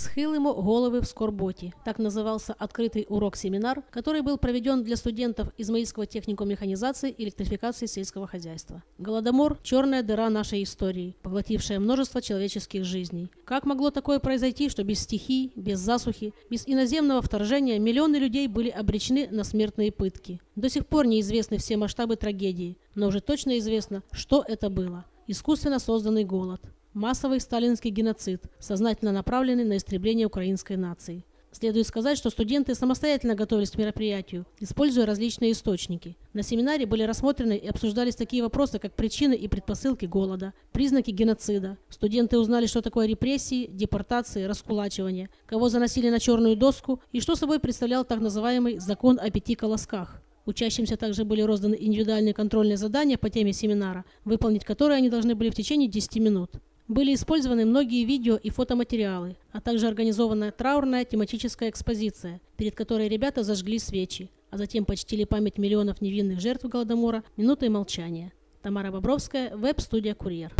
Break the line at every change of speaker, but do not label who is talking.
«Схилимо головы в скорботе». Так назывался открытый урок-семинар, который был проведен для студентов Измаильского техникума механизации и электрификации сельского хозяйства. Голодомор – черная дыра нашей истории, поглотившая множество человеческих жизней. Как могло такое произойти, что без стихий, без засухи, без иноземного вторжения миллионы людей были обречены на смертные пытки? До сих пор неизвестны все масштабы трагедии, но уже точно известно, что это было. Искусственно созданный голод. Массовый сталинский геноцид, сознательно направленный на истребление украинской нации. Следует сказать, что студенты самостоятельно готовились к мероприятию, используя различные источники. На семинаре были рассмотрены и обсуждались такие вопросы, как причины и предпосылки голода, признаки геноцида. Студенты узнали, что такое репрессии, депортации, раскулачивание, кого заносили на черную доску и что собой представлял так называемый «закон о пяти колосках». Учащимся также были розданы индивидуальные контрольные задания по теме семинара, выполнить которые они должны были в течение 10 минут. Были использованы многие видео и фотоматериалы, а также организованная траурная тематическая экспозиция, перед которой ребята зажгли свечи, а затем почтили память миллионов невинных жертв Голодомора минутой молчания. Тамара Бобровская, веб-студия «Курьер».